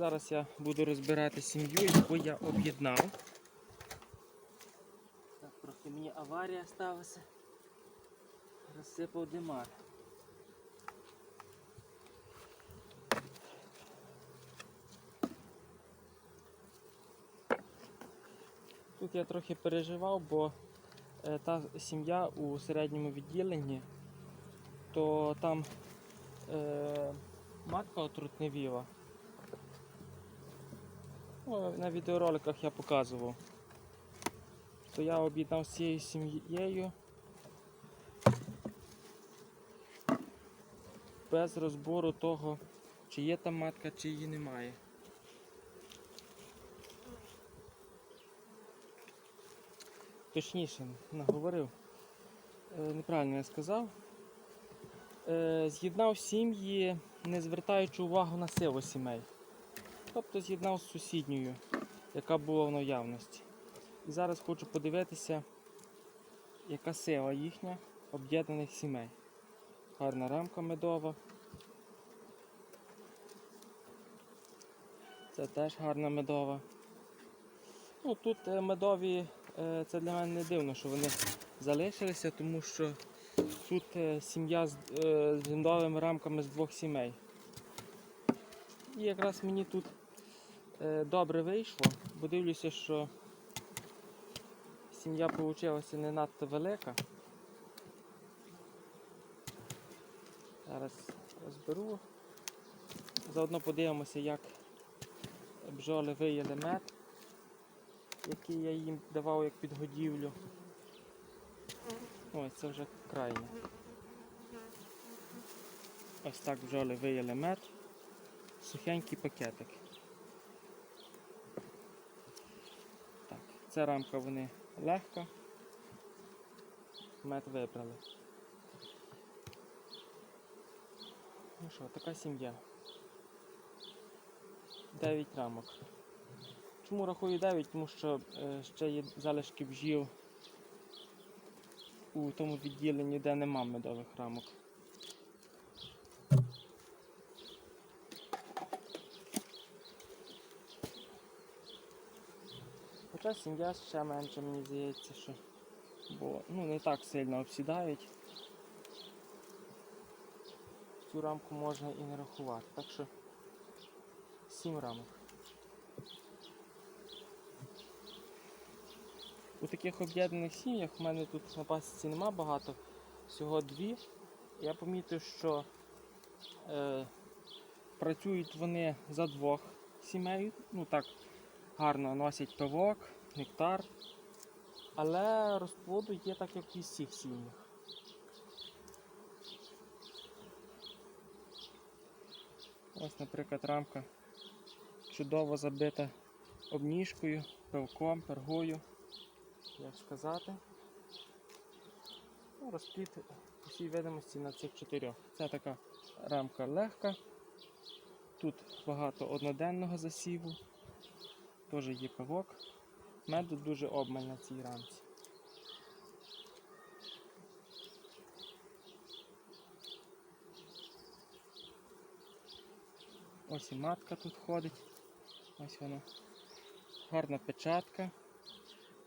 Зараз я буду розбирати сім'ю, яку я об'єднав. Так, трохи мені аварія сталася. Розсипав димар. Тут я трохи переживав, бо е, та сім'я у середньому відділенні, то там е, матка отрутневіла. Ну, на відеороликах я показував. То я об'єднав з цією сім'єю без розбору того, чи є там матка, чи її немає. Точніше, наговорив. Е, Неправильно я сказав. Е, З'єднав сім'ї, не звертаючи увагу на силу сімей. Тобто з'єднав з сусідньою, яка була в наявності. І зараз хочу подивитися, яка сила їхня об'єднаних сімей. Гарна рамка медова. Це теж гарна медова. Ну, тут е, медові, е, це для мене не дивно, що вони залишилися, тому що тут е, сім'я з, з медовими рамками з двох сімей. І якраз мені тут добре вийшло, бо дивлюся, що сім'я вийшла не надто велика. Зараз розберу. Заодно подивимося, як бджоли виїли мед, який я їм давав як підгодівлю. Ось це вже крайне. Ось так бджоли виїли мед. Сухенький пакетик. Ця рамка вони легка. Мед вибрали. Ну що, така сім'я. 9 рамок. Чому рахую 9? Тому що е, ще є залишки бжіл у тому відділенні, де нема медових рамок. Хоча сім'я ще менше, мені здається, що бо ну, не так сильно обсідають. Цю рамку можна і не рахувати. Так що 7 рамок. У таких об'єднаних сім'ях в мене тут на пасіці нема багато, всього дві. Я помітив, що е, працюють вони за двох сімей. Ну так гарно носять пивок, нектар. Але розплоду є так, як і всіх сім'ях. Ось, наприклад, рамка чудово забита обніжкою, пивком, пергою, як сказати. Ну, розпліт у всій видимості на цих чотирьох. Це така рамка легка. Тут багато одноденного засіву, теж є пивок. Меду дуже обмаль на цій рамці. Ось і матка тут ходить. Ось вона. Гарна печатка.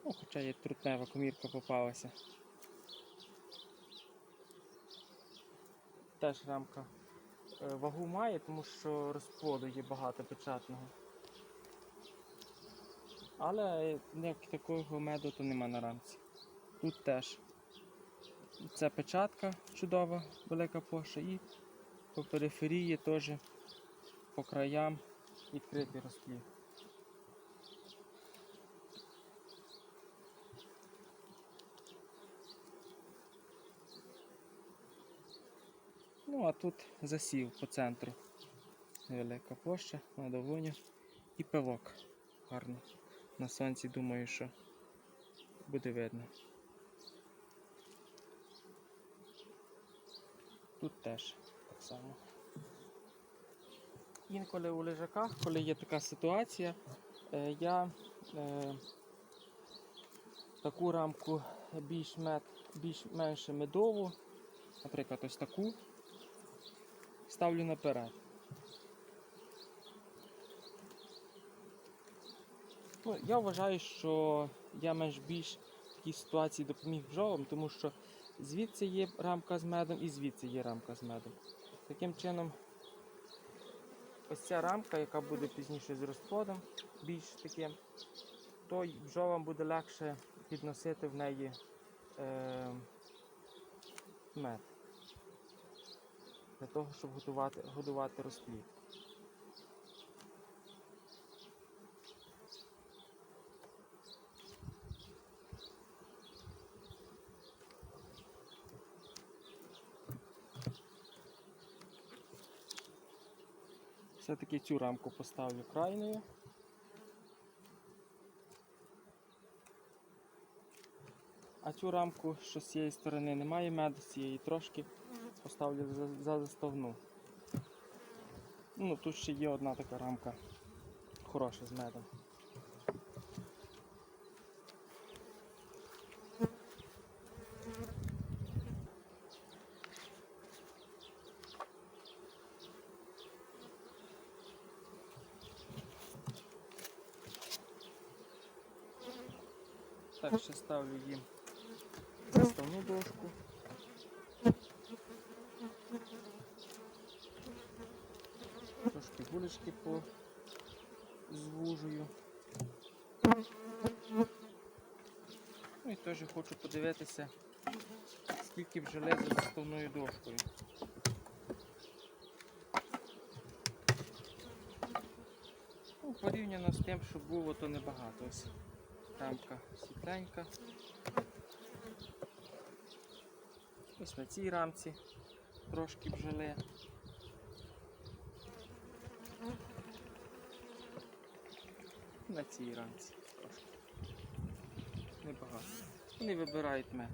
Ну, хоча є трутнева комірка попалася. Теж рамка е, вагу має, тому що розплоду є багато печатного. Але як такого меду то нема на рамці. Тут теж це печатка чудова, велика пошта і по периферії теж по краям відкритий розплід. Ну, а тут засів по центру. Невелика площа, на довоні і пивок гарний. На сонці думаю, що буде видно. Тут теж так само. Інколи у лежаках, коли є така ситуація, е, я е, таку рамку більш мед, більш медову, наприклад, ось таку, ставлю наперед. Ну, я вважаю, що я менш більш в такій ситуації допоміг бджолам, тому що звідси є рамка з медом і звідси є рамка з медом. Таким чином, ось ця рамка, яка буде пізніше з розплодом, більш таким, то бджолам буде легше підносити в неї е, мед. Для того, щоб готувати, годувати розплід. Все-таки цю рамку поставлю крайною. А цю рамку, що з цієї сторони немає меду, з цієї трошки поставлю за, за заставну. Ну, тут ще є одна така рамка хороша з медом. Так, ще ставлю їм заставну дошку. Трошки вулички по звужую. Ну і теж хочу подивитися, скільки бджоли за заставною дошкою. Ну, порівняно з тим, що було, то небагато. Ось рамка світленька. Ось на цій рамці трошки бджоли. На цій рамці трошки. Небагато. Вони вибирають мед.